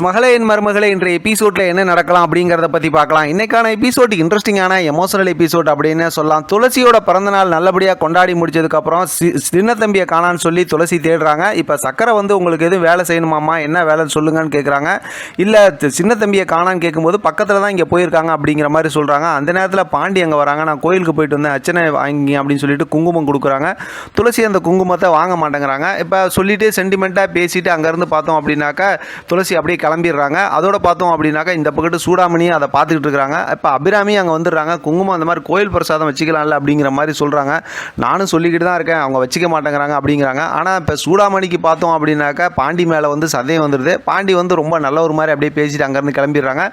மகளே என் மருமகளே இன்றைய எபிசோட்ல என்ன நடக்கலாம் அப்படிங்கிறத பத்தி பார்க்கலாம். இன்னைக்கான எபிசோட் இன்ட்ரெஸ்டிங்கான எமோஷனல் எபிசோட் அப்படின்னு சொல்லலாம். துளசியோட பிறந்தநாள் நல்லபடியா கொண்டாடி முடிச்சதுக்கு அப்புறம் சி- சின்ன தம்பியை காணான்னு சொல்லி துளசி தேடுறாங்க. இப்ப சக்கரை வந்து உங்களுக்கு எதுவும் வேலை செய்யணுமாமா என்ன வேலை சொல்லுங்கன்னு கேட்குறாங்க இல்ல சின்ன தம்பியை காணான்னு கேட்கும்போது பக்கத்தில் தான் இங்க போயிருக்காங்க அப்படிங்கிற மாதிரி சொல்றாங்க. அந்த நேரத்தில் பாண்டி அங்க வராங்க. நான் கோயிலுக்கு போயிட்டு வந்தேன். அச்சனை வாங்கி அப்படின்னு சொல்லிட்டு குங்குமம் கொடுக்குறாங்க. துளசி அந்த குங்குமத்தை வாங்க மாட்டேங்கிறாங்க. இப்போ சொல்லிட்டு சென்டிமெண்ட்டாக பேசிட்டு அங்கேருந்து பார்த்தோம் அப்படின்னாக்கா துளசி அப்படியே கிளம்பிடுறாங்க. அதோட பார்த்தோம் அப்படின்னாக்கா இந்த பக்கத்து சூடாமணியும் அதை பார்த்துக்கிட்டு இருக்கிறாங்க. இப்போ அபிராமி அங்கே வந்துடுறாங்க. குங்குமம் அந்த மாதிரி கோயில் பிரசாதம் வச்சுக்கலாம்ல அப்படிங்கிற மாதிரி சொல்கிறாங்க நானும் சொல்லிக்கிட்டு தான் இருக்கேன். அவங்க வச்சுக்க மாட்டேங்கிறாங்க அப்படிங்கிறாங்க. ஆனால் இப்போ சூடாமணிக்கு பார்த்தோம் அப்படின்னாக்கா பாண்டி மேலே வந்து சதயம் வந்துடுது. பாண்டி வந்து ரொம்ப நல்ல ஒரு மாதிரி அப்படியே பேசிட்டு அங்கேருந்து கிளம்பிடுறாங்க.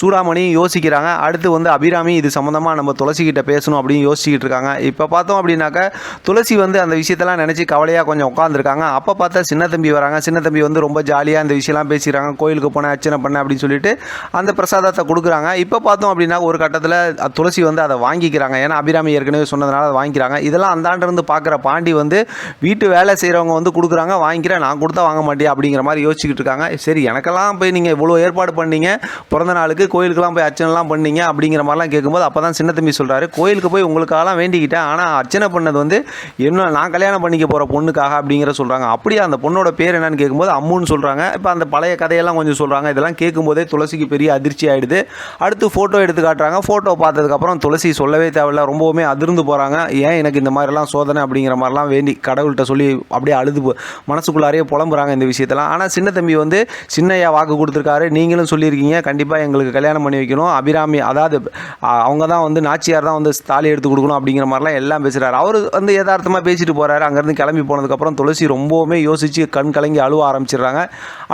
சூடாமணி யோசிக்கிறாங்க. அடுத்து வந்து அபிராமி இது சம்மந்தமாக நம்ம துளசிக்கிட்ட பேசணும் அப்படின்னு யோசிச்சுக்கிட்டு இருக்காங்க. இப்போ பார்த்தோம் அப்படின்னாக்கா துளசி வந்து அந்த விஷயத்தெல்லாம் நினச்சி கவலையாக கொஞ்சம் உட்காந்துருக்காங்க அப்போ பார்த்தா சின்ன தம்பி வராங்க. சின்ன தம்பி வந்து ரொம்ப ஜாலியாக இந்த விஷயம்லாம் பேசிக்கிறாங்க. கோயிலுக்கு போனேன் அர்ச்சனை பண்ணேன் அப்படின்னு சொல்லிட்டு அந்த பிரசாதத்தை கொடுக்குறாங்க. இப்போ பார்த்தோம் அப்படின்னா ஒரு கட்டத்தில் துளசி வந்து அதை வாங்கிக்கிறாங்க. ஏன்னா அபிராமி ஏற்கனவே சொன்னதுனால அதை வாங்கிக்கிறாங்க. இதெல்லாம் அந்தாண்டிருந்து பார்க்குற பாண்டி வந்து வீட்டு வேலை செய்கிறவங்க வந்து கொடுக்குறாங்க. வாங்கிக்கிறேன் நான் கொடுத்தா வாங்க மாட்டேன் அப்படிங்கிற மாதிரி யோசிச்சுக்கிட்டு இருக்காங்க. சரி எனக்கெல்லாம் போய் நீங்கள் இவ்வளோ ஏற்பாடு பண்ணீங்க. பிறந்த நாளுக்கு கோயிலுக்கெல்லாம் போய் அர்ச்சனைலாம் பண்ணீங்க அப்படிங்கிற மாதிரிலாம் கேட்கும்போது அப்போ தான் சின்ன தம்பி சொல்கிறாரு கோயிலுக்கு போய் உங்களுக்காகலாம் வேண்டிக்கிட்டேன். ஆனால் அர்ச்சனை பண்ணது வந்து என்ன நான் கல்யாணம் பண்ணிக்க போகிற பொண்ணுக்காக அப்படிங்கிற சொல்கிறாங்க அப்படியே அந்த பொண்ணோட பேர் என்னன்னு கேட்கும்போது அம்முன்னு சொல்கிறாங்க இப்போ அந்த பழைய கதையெல்லாம் கொஞ்சம் சொல்கிறாங்க இதெல்லாம் கேட்கும்போதே துளசிக்கு பெரிய அதிர்ச்சி ஆகிடுது அடுத்து ஃபோட்டோ எடுத்து காட்டுறாங்க. ஃபோட்டோ பார்த்ததுக்கப்புறம் துளசி சொல்லவே தேவையில்ல. ரொம்பவுமே அதிர்ந்து போகிறாங்க ஏன் எனக்கு இந்த மாதிரிலாம் சோதனை அப்படிங்கிற மாதிரிலாம் வேண்டி கடவுள்கிட்ட சொல்லி அப்படியே அழுது மனசுக்குள்ளாரையே புலம்புறாங்க இந்த விஷயத்தெல்லாம். ஆனால் சின்ன தம்பி வந்து சின்னையா வாக்கு கொடுத்துருக்காரு. நீங்களும் சொல்லியிருக்கீங்க. கண்டிப்பாக எங்களுக்கு கல்யாணம் பண்ணி வைக்கணும். அபிராமி அதாவது அவங்க தான் வந்து நாச்சியார் தான் வந்து தாலி எடுத்து கொடுக்கணும் அப்படிங்கிற மாதிரிலாம் எல்லாம் பேசுகிறாரு அவர் வந்து யதார்த்தமாக பேசிட்டு போகிறாரு அங்கேருந்து கிளம்பி போனதுக்கப்புறம் துளசி ரொம்பவுமே யோசித்து கண் கலங்கி அழுவ ஆரம்பிச்சிடுறாங்க.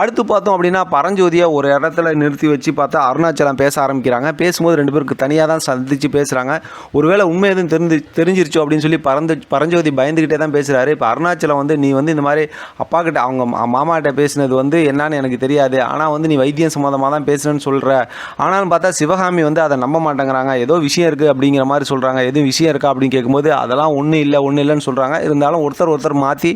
அடுத்து பார்த்தோம் அப்படின்னா பரஞ்சோதியை ஒரு இடத்துல நிறுத்தி வச்சு பார்த்தா அருணாச்சலம் பேச ஆரம்பிக்கிறாங்க. பேசும்போது ரெண்டு பேருக்கு தனியாக தான் சந்திச்சு பேசுகிறாங்க ஒருவேளை உண்மை எதுவும் தெரிஞ்சு தெரிஞ்சிருச்சோ அப்படின்னு சொல்லி பறந்து பரஞ்சோதி பயந்துக்கிட்டே தான் பேசுகிறாரு இப்போ அருணாச்சலம் வந்து நீ வந்து இந்த மாதிரி அப்பா கிட்ட அவங்க மா- மாமா கிட்ட பேசினது வந்து என்னன்னு எனக்கு தெரியாது. ஆனால் வந்து நீ வைத்தியம் சம்மந்தமாக தான் பேசுனேன்னு சொல்கிற ஆனாலும் பார்த்தா சிவகாமி வந்து அதை நம்ப மாட்டேங்கிறாங்க. ஏதோ விஷயம் இருக்குது அப்படிங்கிற மாதிரி சொல்கிறாங்க எதுவும் விஷயம் இருக்கா அப்படின்னு கேட்கும்போது அதெல்லாம் ஒன்றும் இல்லை ஒன்றும் இல்லைன்னு சொல்கிறாங்க இருந்தாலும் ஒருத்தர் ஒருத்தர் மாற்றி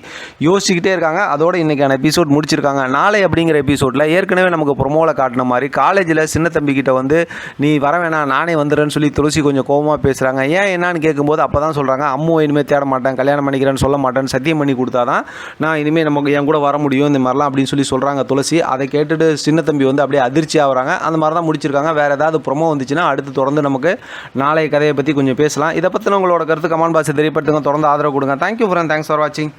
யோசிச்சுக்கிட்டே இருக்காங்க. அதோட இன்றைக்கான எபிசோட் முடிச்சிருக்காங்க. நாளை அப்படிங்கிற எபிசோடில் ஏற்கனவே நமக்கு ப்ரொமோவில் காட்டின மாதிரி காலேஜில் சின்ன தம்பி கிட்ட வந்து நீ வர வேணாம் நானே வந்துடுறேன்னு சொல்லி துளசி கொஞ்சம் கோவமாக பேசுகிறாங்க ஏன் என்னான்னு கேட்கும்போது அப்போ தான் சொல்கிறாங்க அம்மு இனிமேல் தேட மாட்டேன் கல்யாணம் பண்ணிக்கிறேன்னு சொல்ல மாட்டேன்னு சத்தியம் பண்ணி கொடுத்தா தான் நான் இனிமேல் நமக்கு என் கூட வர முடியும் இந்த மாதிரிலாம் அப்படின்னு சொல்லி சொல்கிறாங்க துளசி. அதை கேட்டுட்டு சின்ன தம்பி வந்து அப்படியே அதிர்ச்சி ஆகுறாங்க. அந்த மாதிரி தான் முடிச்சிருக்காங்க. வேறு ஏதாவது ப்ரொமோ வந்துச்சுன்னா அடுத்து தொடர்ந்து நமக்கு நாளைய கதையை பற்றி கொஞ்சம் பேசலாம். இதை பற்றின உங்களோட கருத்து கமெண்ட் பாக்ஸ் தெரியப்படுத்துங்க. தொடர்ந்து ஆதரவு கொடுங்க. தேங்க்யூ ஃப்ரெண்ட் தேங்க்ஸ் ஃபார் வாட்சிங்